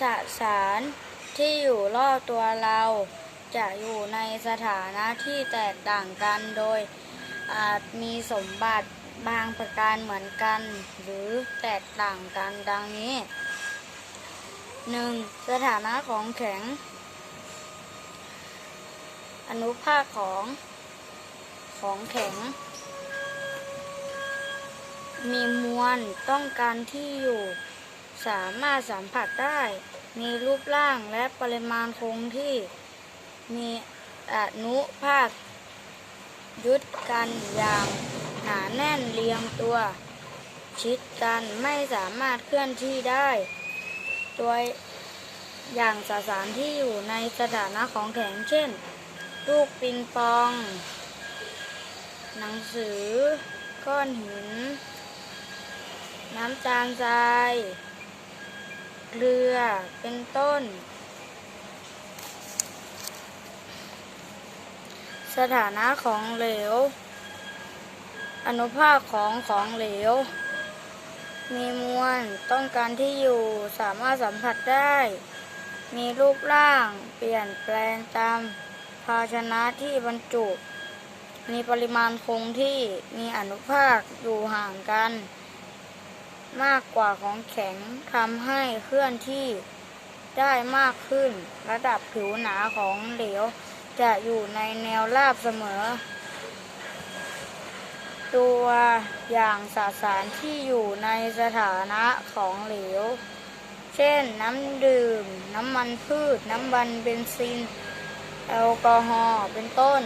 สสารที่อยู่รอบตัวเรา จะอยู่ในสถานะที่แตกต่างกันโดยอาจมีสมบัติบางประการเหมือนกัน หรือแตกต่างกันดังนี้ 1. สถานะของแข็ง อนุภาคของของแข็ง มีมวลต้องการที่อยู่ สามารถสัมผัสได้ มีรูปร่างและปริมาณคงที่ มีอนุภาคยึดกันอย่างหนาแน่นเรียงตัว ชิดกันไม่สามารถเคลื่อนที่ได้ ตัวอย่างสสารที่อยู่ในสถานะของแข็งเช่น ลูกปิงปอง หนังสือ ก้อนหิน น้ำตาลทราย เรือเป็นต้น สถานะของเหลว อนุภาคของของเหลว มีมวลต้องการที่อยู่สามารถสัมผัสได้ มีรูปร่างเปลี่ยนแปลงตามภาชนะที่บรรจุ มีปริมาณคงที่มีอนุภาคอยู่ห่างกัน มากกว่าของแข็งทำให้เคลื่อนที่ได้มากขึ้น ระดับผิวหนาของเหลว จะอยู่ในแนวราบเสมอ ตัวอย่างสสารที่อยู่ในสถานะของเหลว เช่นน้ำดื่ม น้ำมันพืช น้ำมันเบนซิน แอลกอฮอล์เป็นต้น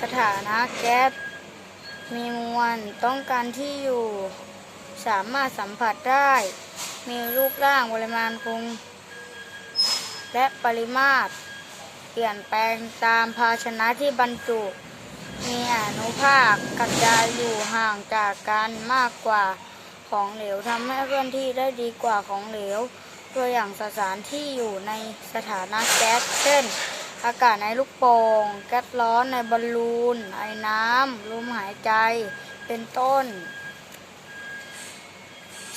สถานะแก๊ส มีมวลต้องการที่อยู่ สามารถสัมผัสได้ มีรูปร่างปริมาณคง และปริมาตร เปลี่ยนแปลงตามภาชนะที่บรรจุ มีอนุภาคกระจายอยู่ห่างจากกันมากกว่าของเหลวทำให้เคลื่อนที่ได้ดีกว่าของเหลว ตัวอย่างสสารที่อยู่ในสถานะแก๊สเช่น อากาศในลูกโป่ง แก๊สร้อนในบอลลูน ไอ้น้ำ ลมหายใจ เป็นต้น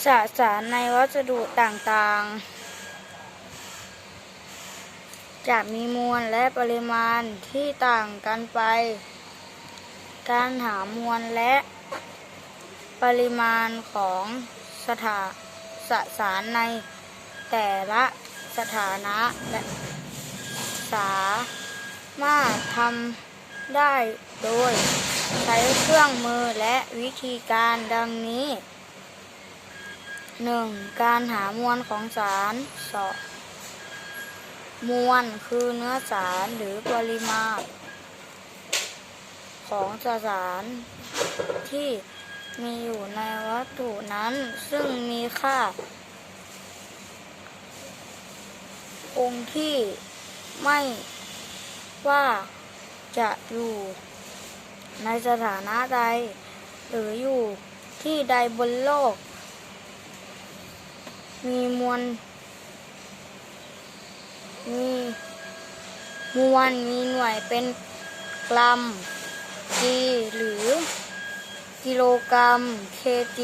สสารในวัสดุต่างๆ จะมีมวลและปริมาณที่ต่างกันไป การหามวลและปริมาณของสถาสสารในแต่ละสถานะและ สามารถทำได้โดย ใช้เครื่องมือและวิธีการดังนี้ 1. การหามวลของสารสอมวลคือเนื้อสารหรือปริมาตร ของสสารที่มีอยู่ในวัตถุนั้น ซึ่งมีค่าคงที่ ไม่ว่าจะอยู่ในสถานะใด หรืออยู่ที่ใดบนโลก มีมวลมีมวลมีหน่วยเป็นกรัม g หรือกิโลกรัม kg